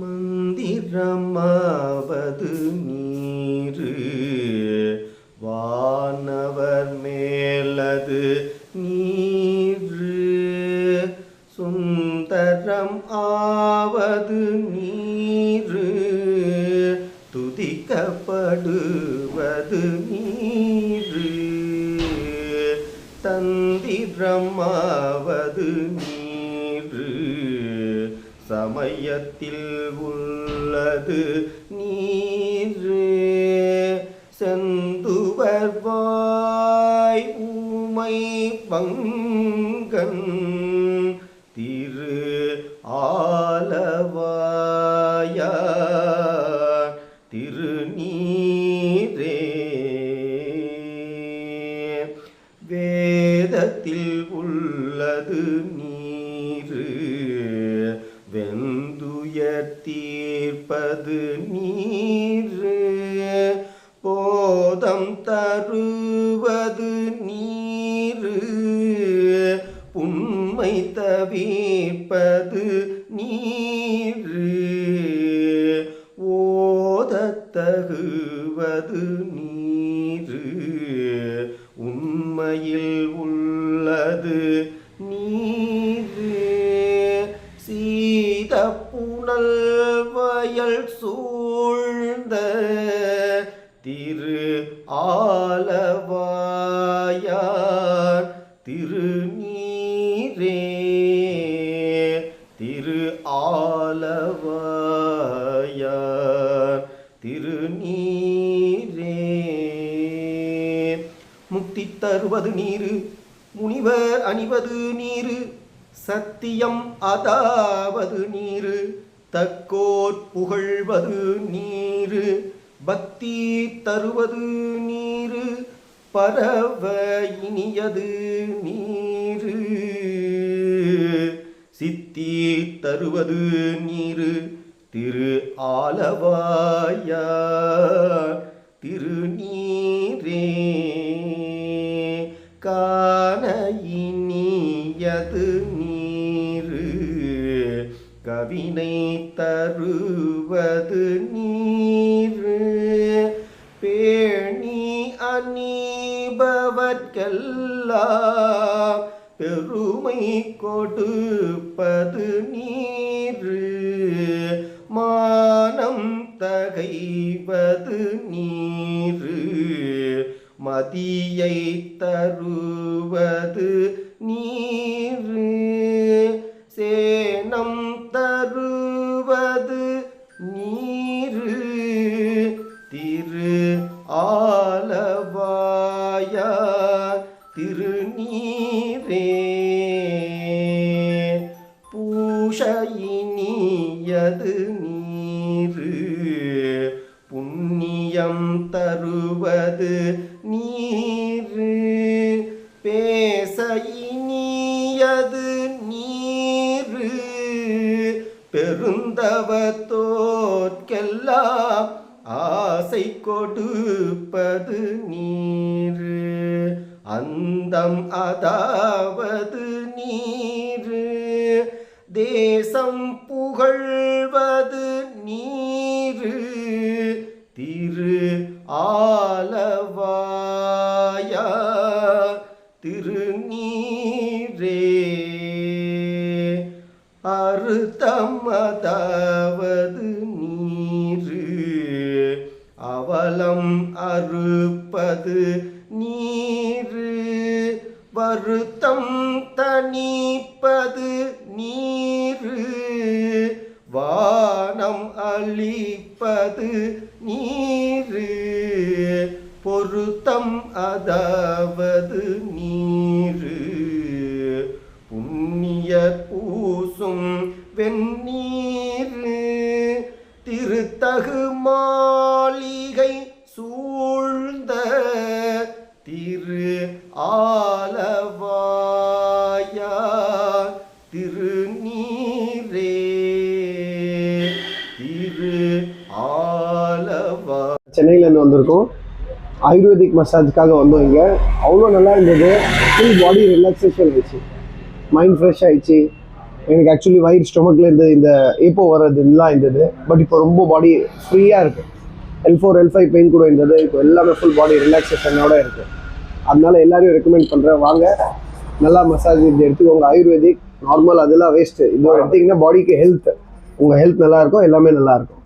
மந்திரமாவது நீரு. வானவர் மேலது நீரு. சுந்தரம் ஆவது நீரு. துதிக்கப்படுவது நீரு. தந்திரமாவது நீரு சமயத்தில் உள்ளது. நீரு செந்துவர் வாய் ஊமை பங்கன் திரு ஆ தீர்ப்பது நீர். போதம் தருவது நீர். உண்மை தவிர்ப்பது நீர். ஓதத்தகுவது நீர். உண்மையில் உள்ளது சீத புனல் வயல் சூழ்ந்த திரு ஆலவாயார் திருநீரே திரு ஆலவாயார் திருநீரே முக்தி தருவது நீரு முனிவர் அணிவது நீரு சத்தியம் அதாவது நீரு தக்கோர் புகழ்வது நீரு பக்தி தருவது நீரு பரவ இனியது நீரு. சித்தி தருவது நீரு திரு ஆலவாயா திரு கவினை தருவது நீர். பேணி அணிபவர்க்கெல்லாம் பெருமை கொடுப்பது நீர். மானம் தகைவது நீர். மதியை தருவது நீர். சே நம் தருவது நீரு திரு ஆலவாய திருநீரே. பூஷையினியது நீரு புண்ணியம் தருவது நீரு. பே பெருந்தவத்தோர்க்கெல்லாம் ஆசை கொடுப்பது நீர். அந்தம் அதாவது நீர். தேசம் புகழ்வது நீர். அறுத்தமதாவது நீரு. அவலம் அறுப்பது நீரு. வருத்தம் தணிப்பது நீரு. வானம் அளிப்பது நீரு. பொருத்தம் அதாவது நீரு. பூசும் வெந்நீர் திருத்தகு மாளிகை சூழ்ந்த திரு ஆலவாயா திருநீரே திரு ஆலவா. சென்னையிலேருந்து வந்திருக்கோம். ஆயுர்வேதிக் மசாஜ்க்காக வந்தோம் இங்கே. அவ்வளோ நல்லா இருந்தது. ஃபுல் பாடி ரிலாக்ஸேஷன் ஆயிடுச்சு. மைண்ட் ஃப்ரெஷ் ஆயிடுச்சு. எனக்கு ஆக்சுவலி வயிறு ஸ்டொமக்கில் இருந்து இந்த ஏப்போ வர்றது இதெல்லாம் இருந்தது. பட் இப்போ ரொம்ப பாடி ஃப்ரீயாக இருக்குது L four L five pain கூட இருந்தது. இப்போ எல்லாமே ஃபுல் பாடி ரிலாக்ஸேஷனோட இருக்குது அதனால எல்லாரையும் ரெக்கமெண்ட் பண்ணுறேன் வாங்க. நல்லா மசாஜ் இது எடுத்துக்கோங்க. ஆயுர்வேதிக் நார்மல் அதெல்லாம் வேஸ்ட்டு இது எடுத்திங்கன்னா பாடிக்கு ஹெல்த் உங்கள் ஹெல்த் நல்லாயிருக்கும் எல்லாமே நல்லாயிருக்கும்